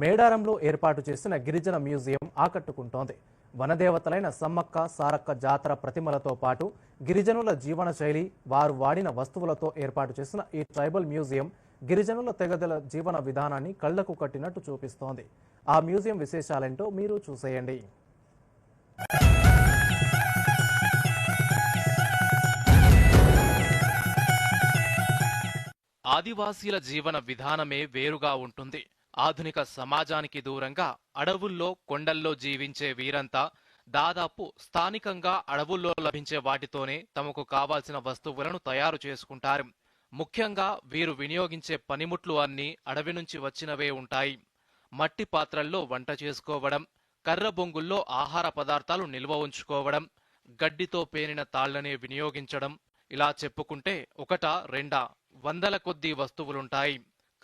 మేడారంలో ఏర్పాటు చేసిన గిరిజన మ్యూజియం ఆకట్టుకుంటోంది. వనదేవతలైన సమ్మక్క సారక్క జాతర ప్రతిమలతో పాటు గిరిజనుల జీవన శైలి వారు వాడిన వస్తువులతో ఏర్పాటు చేసిన ఈ ట్రైబల్ మ్యూజియం గిరిజనుల తెగదల జీవన విధానాన్ని కళ్ళకు కట్టినట్టు చూపిస్తోంది. ఆ మ్యూజియం విశేషాలేంటో మీరు చూసేయండి. ఆదివాసీల జీవన విధానమే వేరుగా ఉంటుంది. ఆధునిక సమాజానికి దూరంగా అడవుల్లో కొండల్లో జీవించే వీరంతా దాదాపు స్థానికంగా అడవుల్లో లభించే వాటితోనే తమకు కావాల్సిన వస్తువులను తయారు చేసుకుంటారు. ముఖ్యంగా వీరు వినియోగించే పనిముట్లు అన్నీ అడవి నుంచి వచ్చినవే ఉంటాయి. మట్టి పాత్రల్లో వంట చేసుకోవడం కర్ర బొంగుల్లో ఆహార పదార్థాలు నిల్వ ఉంచుకోవడం గడ్డితో పేనిన తాళ్ళనే వినియోగించడం ఇలా చెప్పుకుంటే ఒకటా రెండా వందల కొద్దీ వస్తువులుంటాయి.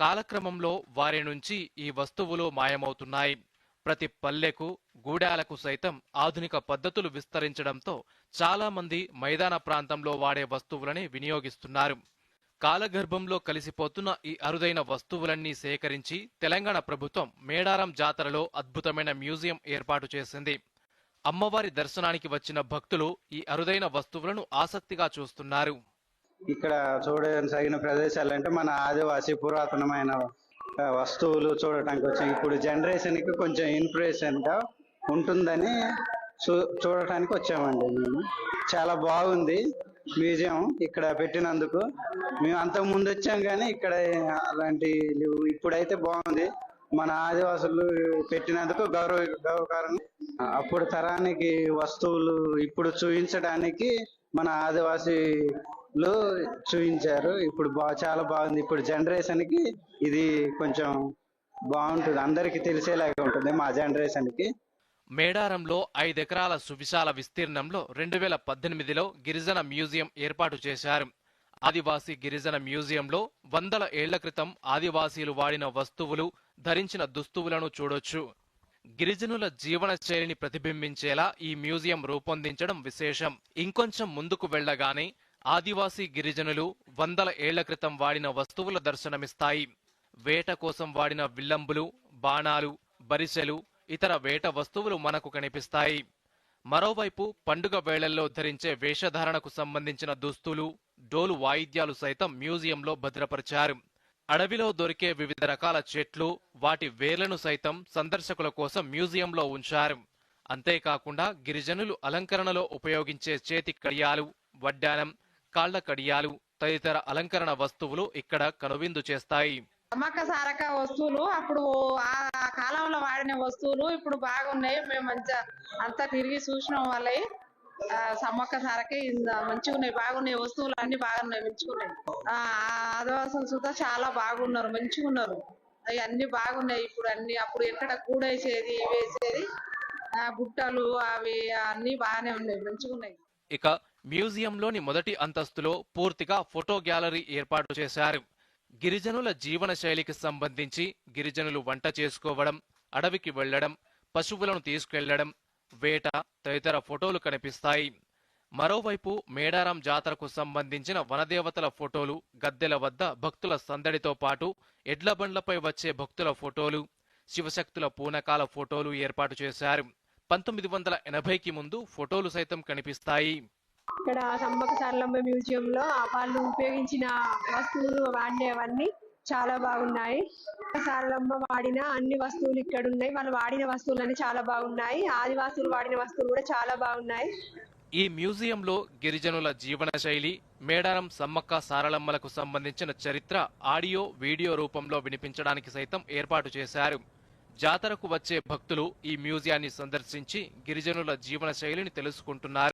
కాలక్రమంలో వారి నుంచి ఈ వస్తువులు మాయమవుతున్నాయి. ప్రతి పల్లెకు గూడాలకు సైతం ఆధునిక పద్ధతులు విస్తరించడంతో చాలా మంది మైదాన ప్రాంతంలో వాడే వస్తువులని వినియోగిస్తున్నారు. కాలగర్భంలో కలిసిపోతున్న ఈ అరుదైన వస్తువులన్నీ సేకరించి తెలంగాణ ప్రభుత్వం మేడారం జాతరలో అద్భుతమైన మ్యూజియం ఏర్పాటు చేసింది. అమ్మవారి దర్శనానికి వచ్చిన భక్తులు ఈ అరుదైన వస్తువులను ఆసక్తిగా చూస్తున్నారు. ఇక్కడ చూడదగిన ప్రదేశాలు అంటే మన ఆదివాసీ పురాతనమైన వస్తువులు చూడటానికి వచ్చాం ఇప్పుడు జనరేషన్కి కొంచెం ఇన్స్పిరేషన్గా ఉంటుందని చూ చూడటానికి వచ్చామండి మేము. చాలా బాగుంది మ్యూజియం ఇక్కడ పెట్టినందుకు. మేము అంతకు ముందు వచ్చాం కానీ ఇక్కడ అలాంటి ఇప్పుడైతే బాగుంది. మన ఆదివాసులు పెట్టినందుకు గౌరవ గౌరవకారం అప్పుడు తరానికి వస్తువులు ఇప్పుడు చూపించడానికి మన ఆదివాసీ లో చూపించారు. ఇప్పుడు బా చాలా బాగుంది. ఇప్పుడు జనరేషన్కి ఇది కొంచెం బాగుంటుంది. అందరికి తెలిసేలాగా ఉంటుంది మా జనరేషన్కి. మేడారంలో ఐదెకరాల సువిశాల విస్తీర్ణంలో రెండు వేల పద్దెనిమిదిలో గిరిజన మ్యూజియం ఏర్పాటు చేశారు. ఆదివాసీ గిరిజన మ్యూజియంలో వందల ఏళ్ళ క్రితం ఆదివాసీలు వాడిన వస్తువులు ధరించిన దుస్తువులను చూడొచ్చు. గిరిజనుల జీవన శైలిని ప్రతిబింబించేలా ఈ మ్యూజియం రూపొందించడం విశేషం. ఇంకొంచెం ముందుకు వెళ్ళగానే ఆదివాసీ గిరిజనులు వందల ఏళ్ళ క్రితం వాడిన వస్తువుల దర్శనమిస్తాయి. వేట కోసం వాడిన విల్లంబులు బాణాలు బరిసెలు ఇతర వేట వస్తువులు మనకు కనిపిస్తాయి. మరోవైపు పండుగ వేళల్లో ధరించే వేషధారణకు సంబంధించిన దుస్తులు డోలు వాయిద్యాలు సైతం మ్యూజియంలో భద్రపరిచారు. అడవిలో దొరికే వివిధ రకాల చెట్లు వాటి వేర్లను సైతం సందర్శకుల కోసం మ్యూజియంలో ఉంచారు. అంతేకాకుండా గిరిజనులు అలంకరణలో ఉపయోగించే చేతి కడియాలు వడ్డానం కాళ్ళ కడియాలు తదితర అలంకరణ వస్తువులు ఇక్కడ కనువిందు చేస్తాయి. సమ్మక్క సారక వస్తువులు అప్పుడు ఆ కాలంలో వాడిన వస్తువులు ఇప్పుడు బాగున్నాయి. మేము మంచిగా అంతా తిరిగి చూసినాం వాళ్ళవి సమ్మక్క సారకే మంచిగున్నాయి మంచిగా ఉన్నాయి బాగున్నాయి వస్తువులు అన్ని బాగున్నాయి మంచిగున్నాయి. ఆ ఆదివాసులు చాలా బాగున్నారు మంచిగా ఉన్నారు. అవి అన్ని బాగున్నాయి ఇప్పుడు అన్ని. అప్పుడు ఎక్కడ కూడేసేది వేసేది ఆ బుట్టలు అవి అన్ని బాగానే ఉన్నాయి మంచిగా ఉన్నాయి ఇక మ్యూజియంలోని మొదటి అంతస్తులో పూర్తిగా ఫోటో గ్యాలరీ ఏర్పాటు చేశారు. గిరిజనుల జీవన శైలికి సంబంధించి గిరిజనులు వంట చేసుకోవడం అడవికి వెళ్ళడం పశువులను తీసుకెళ్ళడం వేట తదితర ఫోటోలు కనిపిస్తాయి. మరోవైపు మేడారం జాతరకు సంబంధించిన వనదేవతల ఫోటోలు గద్దెల వద్ద భక్తుల సందడితో పాటు ఎడ్ల బండ్లపై వచ్చే భక్తుల ఫోటోలు శివశక్తుల పూనకాల ఫోటోలు ఏర్పాటు చేశారు. పంతొమ్మిది వందల ఎనభైకి ముందు ఫోటోలు సైతం కనిపిస్తాయి. ఇక్కడ సారలమ్మ మ్యూజియం లో వాళ్ళు ఉపయోగించిన వస్తువులు వాడినవన్నీ చాలా బాగున్నాయి. సారలమ్మ వాడిన అన్ని వస్తువులు ఇక్కడ ఉన్నాయి. వాళ్ళు వాడిన వస్తువులన్నీ చాలా బాగున్నాయి. ఆదివాసులు వాడిన వస్తువులు కూడా చాలా బాగున్నాయి. ఈ మ్యూజియంలో గిరిజనుల జీవన శైలి మేడారం సమ్మక్క సారలమ్మలకు సంబంధించిన చరిత్ర ఆడియో వీడియో రూపంలో వినిపించడానికి సైతం ఏర్పాటు చేశారు. జాతరకు వచ్చే భక్తులు ఈ మ్యూజియాన్ని సందర్శించి గిరిజనుల జీవన శైలిని తెలుసుకుంటున్నారు.